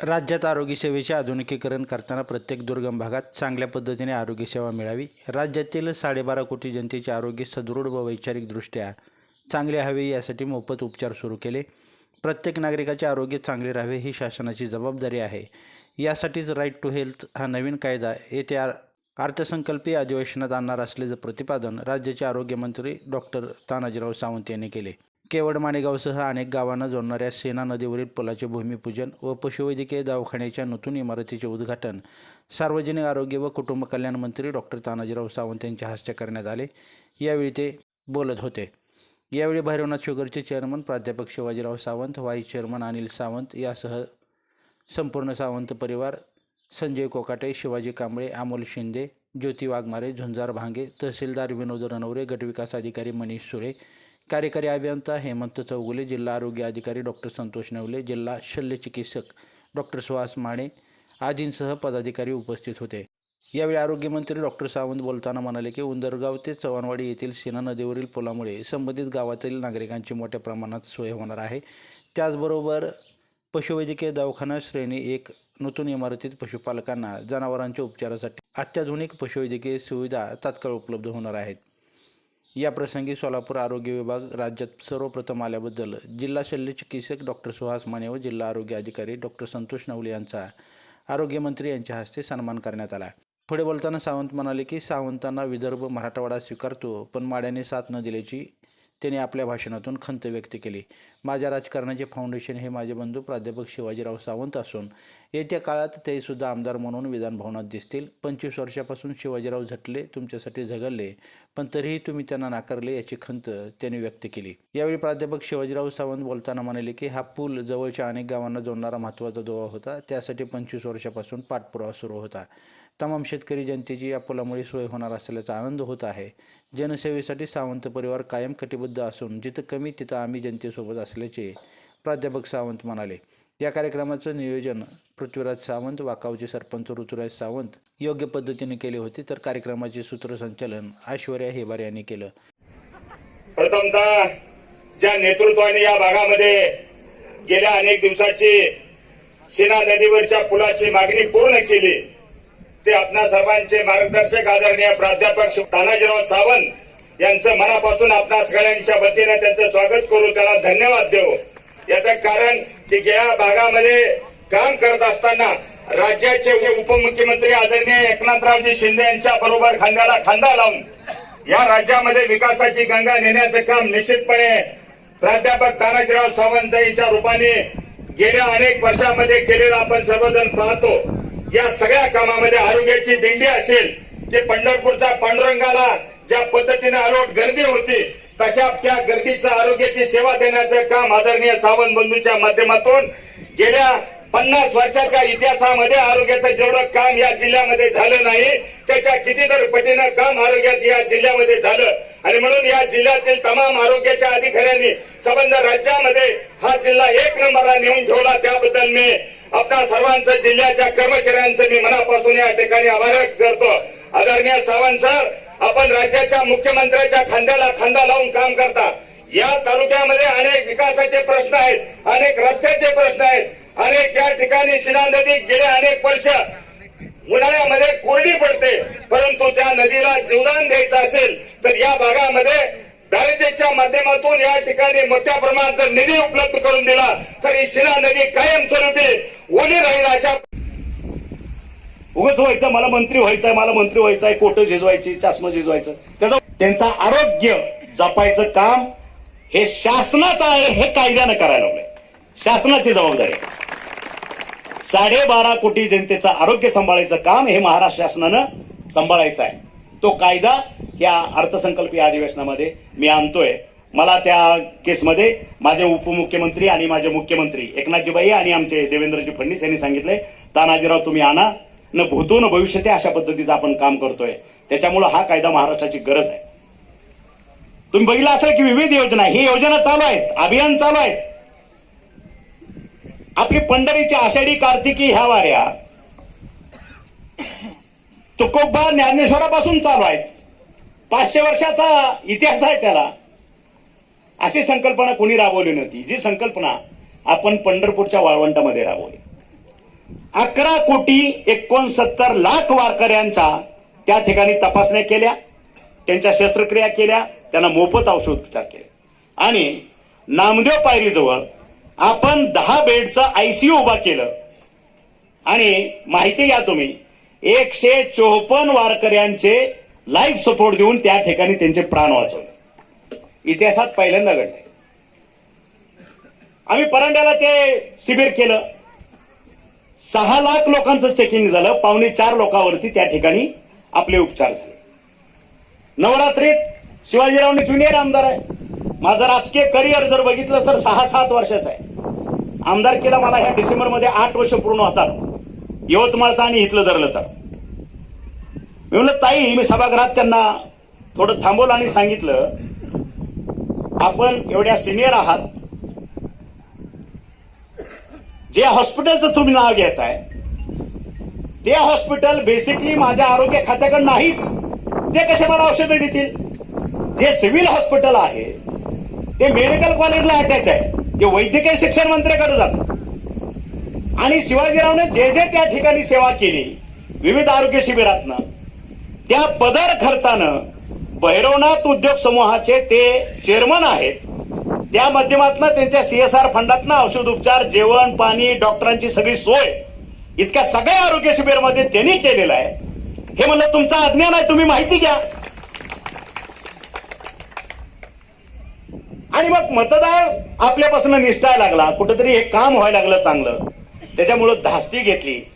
राज्यात आरोग्यसेवेचे आधुनिकीकरण करताना प्रत्येक दुर्गम भागात चांगल्या पद्धतीने आरोग्यसेवा मिळावी. राज्यातील साडेबारा कोटी जनतेचे आरोग्य सदृढ व वैचारिकदृष्ट्या चांगले हवे यासाठी मोफत उपचार सुरू केले. प्रत्येक नागरिकाचे आरोग्य चांगले राहावे ही शासनाची जबाबदारी आहे. यासाठीच राईट टू हेल्थ हा नवीन कायदा येत्या अर्थसंकल्पीय अधिवेशनात आणणार असल्याचं प्रतिपादन राज्याचे आरोग्यमंत्री डॉक्टर तानाजीराव सावंत यांनी केले. केवड माणेगावसह अनेक गावांना जोडणाऱ्या सेना नदीवरील पुलाचे भूमिपूजन व पशुवैद्यकीय दवाखान्याच्या नूतन इमारतीचे उद्घाटन सार्वजनिक आरोग्य व कुटुंब कल्याण मंत्री डॉक्टर तानाजीराव सावंत यांच्या हस्ते करण्यात आले. यावेळी ते बोलत होते. यावेळी भैरवनाथ शुगरचे चेअरमन प्राध्यापक शिवाजीराव सावंत व्हाईस चेअरमन अनिल सावंत यासह संपूर्ण सावंत परिवार संजय कोकाटे शिवाजी कांबळे अमोल शिंदे ज्योती वाघमारे झुंजार भांगे तहसीलदार विनोद रणवरे गटविकास अधिकारी मनीष सुळे कार्यकारी अभियंता हेमंत चौगुले जिल्हा आरोग्य अधिकारी डॉक्टर संतोष नवले जिल्हा शल्यचिकित्सक डॉक्टर सुहास माने आदींसह पदाधिकारी उपस्थित होते. यावेळी आरोग्यमंत्री डॉक्टर सावंत बोलताना म्हणाले की उंदरगाव ते चव्हाणवाडी येथील सीना नदीवरील पुलामुळे संबंधित गावातील नागरिकांची मोठ्या प्रमाणात सोय होणार आहे. त्याचबरोबर पशुवैद्यकीय दवाखाना श्रेणी एक नूतन इमारतीत पशुपालकांना जनावरांच्या उपचारासाठी अत्याधुनिक पशुवैद्यकीय सुविधा तात्काळ उपलब्ध होणार आहेत. या प्रसंगी सोलापूर आरोग्य विभाग राज्यात सर्वप्रथम आल्याबद्दल जिल्हा शल्य चिकित्सक डॉक्टर सुहास माने व जिल्हा आरोग्य अधिकारी डॉक्टर संतोष नवले यांचा आरोग्यमंत्री यांच्या हस्ते सन्मान करण्यात आला. पुढे बोलताना सावंत म्हणाले की सावंतांना विदर्भ मराठवाडा स्वीकारतो पण माड्याने साथ न दिल्याची त्यांनी आपल्या भाषणातून खंत व्यक्त केली. माझ्या राजकारणाचे फाउंडेशन हे माझे बंधू प्राध्यापक शिवाजीराव सावंत असून येत्या काळात ते सुद्धा आमदार म्हणून विधानभवनात दिसतील. पंचवीस वर्षापासून शिवाजीराव झटले तुमच्यासाठी झगडले पण तरीही तुम्ही त्यांना नाकारले याची खंत त्यांनी व्यक्त केली. यावेळी प्राध्यापक शिवाजीराव सावंत बोलताना म्हणाले की हा पूल जवळच्या अनेक गावांना जोडणारा महत्त्वाचा दुवा होता. त्यासाठी पंचवीस वर्षापासून पाठपुरावा सुरू होता. तमाम शेतकरी जनतेची या पुलामुळे सोय होणार असल्याचा आनंद होत आहे. जनसेवेसाठी सावंत परिवार कायम कटिबद्ध असून जिथं कमी तिथं आम्ही जनतेसोबत असल्याचे प्राध्यापक सावंत म्हणाले. या कार्यक्रमाचं नियोजन पृथ्वीराज सावंत वाकावचे सरपंच ऋतुराज सावंत योग्य पद्धतीने केले होते तर कार्यक्रमाचे सूत्रसंचालन ऐश्वर्या हेबार यांनी केलं. प्रथमतः ज्या नेतृत्वाने या भागामध्ये गेल्या अनेक दिवसाची सेना नदीवरच्या पुलाची मागणी पूर्ण केली ते आपणा सर्वांचे मार्गदर्शक आदरणीय प्राध्यापक तानाजीराव सावंत यांचं मनापासून आपणा सगळ्यांच्या वतीने त्यांचं स्वागत करू त्यांना धन्यवाद देऊ. याचं कारण की या भागामध्ये काम करत असताना राज्याचे उपमुख्यमंत्री आदरणीय एकनाथरावजी शिंदे यांच्या बरोबर खांद्याला खांदा लावून या राज्यामध्ये विकासाची गंगा नेण्याचं काम निश्चितपणे प्राध्यापक तानाजीराव सावंत यांच्या रूपाने गेल्या अनेक वर्षामध्ये केलेलं आपण सर्वजण पाहतो. या सगळ्या कामामध्ये आरोग्याची दिंडी असेल की पंढरपूरच्या पांडुरंगाला ज्या पद्धतीने अलोट गर्दी होती तशा त्या गर्दीचा आरोग्याची सेवा देण्याचं काम आदरणीय सावंत बंधूच्या माध्यमातून गेल्या पन्नास वर्षाच्या इतिहासामध्ये आरोग्याचं जेवढं काम या जिल्ह्यामध्ये झालं नाही त्याच्या कितीतर पटीनं काम आरोग्याचं या जिल्ह्यामध्ये झालं. आणि म्हणून या जिल्ह्यातील तमाम आरोग्याच्या अधिकाऱ्यांनी संबंध राज्यामध्ये हा जिल्हा एक नंबरला नेऊन ठेवला. त्याबद्दल मी आपल्या सर्वांचं जिल्ह्याच्या कर्मचाऱ्यांचं मी मनापासून या ठिकाणी आभार करतो. आदरणीय सावंत सर आपण राज्याच्या मुख्यमंत्र्याच्या खांद्याला खांदा लावून काम करता. या तालुक्यामध्ये अनेक विकासाचे प्रश्न आहेत अनेक रस्त्याचे प्रश्न आहेत अनेक या ठिकाणी शिना नदी गेले अनेक वर्ष उन्हाळ्यामध्ये कोरडी पडते परंतु त्या नदीला जीवदान द्यायचं असेल तर या भागामध्ये दारिद्र्याच्या माध्यमातून या ठिकाणी मोठ्या प्रमाणात जर निधी उपलब्ध करून दिला तर ही शिना नदी कायमस्वरूपी ओली राहील अशा उगच व्हायचं मला मंत्री व्हायचंय मला मंत्री व्हायचंय कोट झिजवायची चष्मा झिजवायचं. त्याचं त्यांचं आरोग्य जपायचं काम हे शासनाचं आहे हे कायद्यानं करायला लागलंय. शासनाची जबाबदारी. साडेबारा कोटी जनतेचं आरोग्य सांभाळायचं काम हे महाराष्ट्र शासनानं सांभाळायचं आहे. तो कायदा या अर्थसंकल्पीय अधिवेशनामध्ये मी आणतोय. मला त्या केसमध्ये माझे उपमुख्यमंत्री आणि माझे मुख्यमंत्री एकनाथजीबाई आणि आमचे देवेंद्रजी फडणवीस यांनी सांगितले तानाजीराव तुम्ही आणा न भूतो न भविष्य ते अशा पद्धतीचं आपण काम करतोय. त्याच्यामुळं हा कायदा महाराष्ट्राची गरज आहे. तुम्ही बघितलं असेल की विविध योजना ही योजना चालू आहेत. अभियान चालू आहे आपली पंढरीची आषाढी कार्तिकी ह्या वाऱ्या तुकोबा ज्ञानेश्वरापासून चालू आहेत. पाचशे वर्षाचा इतिहास आहे त्याला. अशी संकल्पना कोणी राबवली नव्हती. जी संकल्पना आपण पंढरपूरच्या वाळवंटामध्ये राबवली. अकरा कोटी एकोणसत्तर लाख वारकऱ्यांचा त्या ठिकाणी तपासण्या केल्या त्यांच्या शस्त्रक्रिया केल्या त्यांना मोफत औषधोपचार केले. आणि नामदेव पायरीजवळ आपण दहा बेडचं आयसीयू उभा केलं. आणि माहिती घ्या तुम्ही एकशे चोपन्न वारकऱ्यांचे लाईफ सपोर्ट देऊन त्या ठिकाणी त्यांचे प्राण वाचवले. इतिहासात पहिल्यांदा घडले आम्ही परांड्याला ते शिबिर केलं. सहा लाख लोकांचं चेकिंग झालं. पावणे चार लोकांवरती त्या ठिकाणी आपले उपचार झाले. नवरात्रीत शिवाजीरावने ज्युनियर आमदार आहे. माझं राजकीय करिअर जर बघितलं तर सहा सात वर्षाचं आहे. आमदार केला मला ह्या डिसेंबरमध्ये आठ वर्ष पूर्ण होतात. यवतमाळचं आणि इथलं धरलं तर. मी म्हणलं ताई मी सभागृहात त्यांना थोडं थांबवलं आणि सांगितलं आपण एवढ्या सिनियर आहात. जे हॉस्पिटलचं तुम्ही नाव घेत आहे ते हॉस्पिटल बेसिकली माझ्या आरोग्य खात्याकडे नाहीच. ते कसे मला औषधं देतील? जे सिव्हिल हॉस्पिटल आहे ते मेडिकल कॉलेजला अटॅच आहे. ते वैद्यकीय शिक्षण मंत्र्याकडे जात. आणि शिवाजीरावने जे जे त्या ठिकाणी सेवा केली विविध आरोग्य शिबिरातनं त्या पदर खर्चानं भैरवनाथ उद्योग समूहाचे ते चेअरमन आहेत. त्या माध्यमातून त्यांच्या सीएसआर फंडातनं औषध उपचार जेवण पाणी डॉक्टरांची सगळी सोय इतक्या सगळ्या आरोग्य शिबिरमध्ये त्यांनी केलेलं आहे. हे म्हणलं तुमचं अज्ञान आहे तुम्ही माहिती घ्या. आणि मग मतदार आपल्यापासून निष्ठाय लागला. कुठंतरी हे काम व्हायला लागलं चांगलं. त्याच्यामुळं धास्ती घेतली.